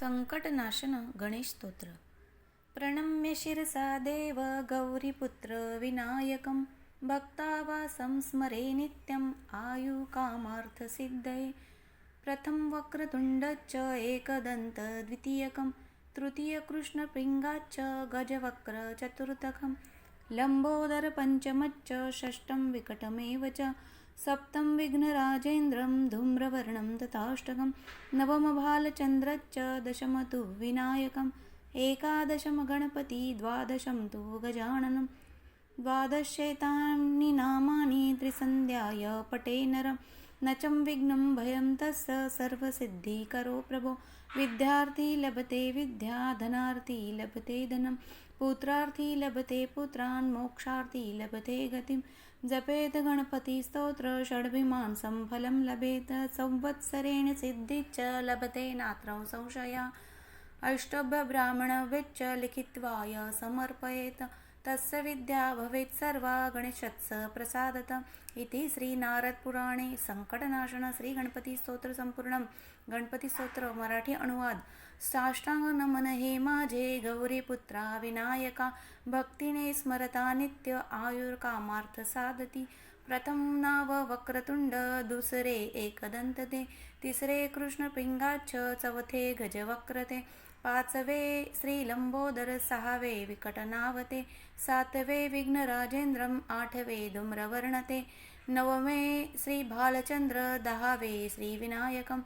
संकटनाशन गणेश स्तोत्र प्रणम्य शिरसा देव गौरीपुत्र विनायकं भक्तावासं स्मरे नित्यम् आयुकामार्थसिद्धये प्रथम वक्रतुण्डच्च एकदन्त द्वितीयकं तृतीयकृष्णपिङ्गाच्च गजवक्र लम्बोदरपञ्चमच्च षष्ठं विकटमेव च सप्तं विघ्नराजेन्द्रं धूम्रवर्णं तथाष्टकं नवमभालचन्द्रच्च दशम तु विनायकम् एकादशम गणपति द्वादशं तु गजाननं द्वादशेतानि नामानि त्रिसन्ध्याय पटे नरं न चं विघ्नं भयं तस्य सर्वसिद्धिकरो प्रभो विद्यार्थी लभते विद्या धनार्थी लभते धनं पुत्रार्थी लभते पुत्रान् मोक्षार्थी लभते गतिं जपेत गणपती स्तोत्र षड्भिमांसं फलं लभेत संवत्सरेण सिद्धिच्च लभते नात्रौ संशया। अष्टभ्यब्राह्मणव्यच्च लिखित्वाय समर्पयेत्। तस्य विद्या भवेत् सर्वा गणेशत्स प्रसादत इति श्रीनारदपुराणे संकटनाशन श्रीगणपतिस्तोत्रसम्पूर्णं गणपतीस्तोत्र मराठी अनुवाद। साष्टांग नमन हे माझे गौरीपुत्रा विनायका भक्तीने स्मरता नित्य आयुर्कामार्थ साधती। प्रथम नाव वक्रतुंड दुसरे एकदंत ते तिसरे कृष्णपिंगाच्छ चौथे गजवक्रते। पाचवे श्रीलंबोदर सहावे विकटनावते सातवे विघ्नराजेंद्रम आठवे धूम्रवर्णते नवमे श्रीभालचंद्र दहावे श्रीविनायकम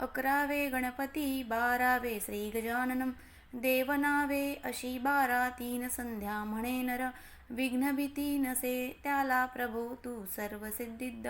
अकरावे गणपती बारावे श्री गजाननम देवनावे अशी बारा तीन संध्या म्हणे नर विघ्नभीती नसे त्याला प्रभो तू सर्वसिद्धिद्ध.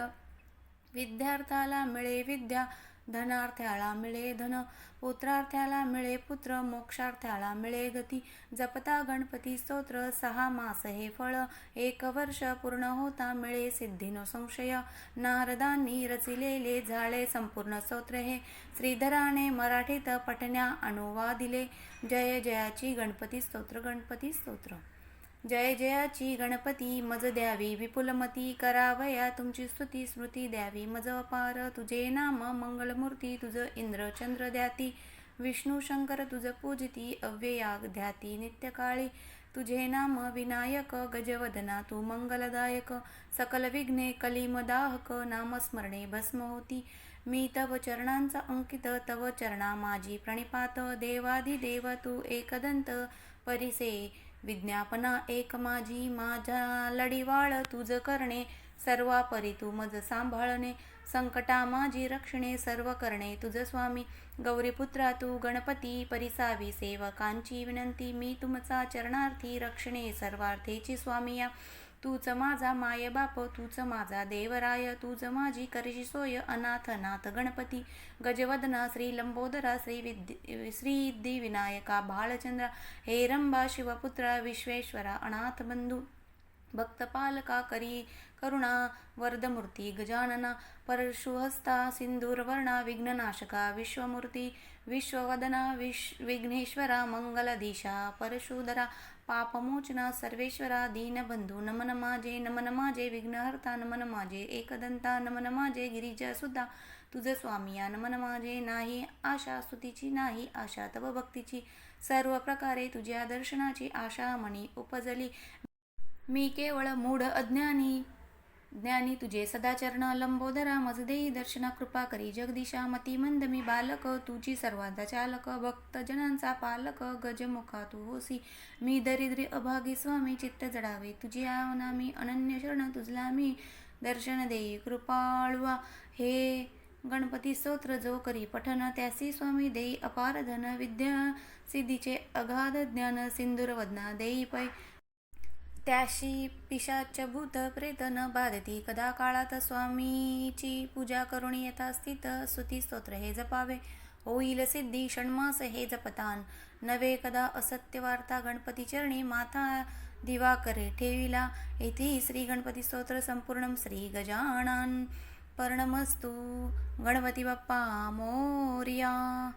विद्यार्थाला मिळे विद्या धनार्थ्याला मिळे धन पुत्रार्थ्याला मिळे पुत्र मोक्षार्थ्याला मिळे गती. जपता गणपती स्तोत्र सहा मास हे फळ. एक वर्ष पूर्ण होता मिळे सिद्धीनो संशय. नारदांनी रचिलेले झाले संपूर्ण स्तोत्र हे. श्रीधराने मराठीत पठण्या अनुवादिले. जय जयाची गणपती स्तोत्र गणपती स्तोत्र. जय जयाची गणपती मज द्यावी विपुलमती करावया तुमची स्तुती स्मृती द्यावी मज अपार तुझे नाम मंगलमूर्ती तुझ इंद्र चंद्र द्याती विष्णू शंकर तुझ पूजिती अव्ययाग ध्याती नित्यकाळी तुझे नाम विनायक गजवदना तू मंगलदायक सकल विघ्ने कलिमदाहक नामस्मरणे भस्म होती मी तव चरणांचा अंकित तव चरणा माझी प्रणिपात. देवाधिदेव तू एकदंत परिसे. विज्ञापना एक माझी माझा लढीवाळ तुझ करणे. सर्वापरी तू मज सांभाळणे. संकटा माझी रक्षणे सर्व करणे. तुझ स्वामी गौरीपुत्रा तू गणपती परिसावी. सेवकांची विनंती मी तुमचा चरणार्थी रक्षणे. सर्वार्थेची स्वामी या तूच माझा माय बाप तूच माझा देवराय तूच माझी करशी सोय अनाथ नाथ गणपती गजवदना श्री लंबोदरा श्री विद्य श्रीद्धी विनायका बाळचंद्र हेरंबा शिवपुत्रा विश्वेश्वरा अनाथ बंधू भक्तपालका करी करुणा वरदमूर्ती गजानना परशुहस्ता सिंदूरवर्णा विघ्ननाशका विश्वमूर्ती विश्ववदना विश विघ्नेश्वरा मंगलदिशा परशुधरा पापमोचना सर्वेश्वरा दीनबंधू नमन माझे नमन माझे विघ्नहर्ता नमन माझे एकदंता नमन माझे गिरिजा सुद्धा तुझ स्वामिया नमन माझे नाही आशा स्तुतीची नाही आशा तव भक्तीची सर्व प्रकारे तुझ्या दर्शनाची आशा मणी उपजली. मी केवळ मूढ अज्ञानी. ज्ञानी तुझे सदाचरण लंबोदरा मजदेई दर्शना कृपा करी जगदीशा मती मंद मी बालक तुझी सर्वांचा चालक भक्तजनांचा पालक गजमुखा तू होसी. मी दरिद्री अभागी स्वामी चित्त जडावे तुझी आवना मी अनन्य शरण तुझला मी. दर्शन देई कृपाळवा. हे गणपती स्तोत्र जो करी पठन त्यासी स्वामी देई अपार धन विद्या सिद्धीचे अगाध ज्ञान सिंदूर वदना देई पै त्याशी पिशाच भूत प्रेत न बाधती कदा काळात स्वामीची पूजा करून येता स्थित स्तुती स्तोत्र हे जपावे. होईल सिद्धी षण्मास हे जपतान. नवे कदा असत्य वार्ता गणपती चरणी माथा दिवा करे ठेविला. येथे श्री गणपती स्तोत्र संपूर्ण श्री गजानन. पर्णमस्तु. गणपती बाप्पा मोर्या.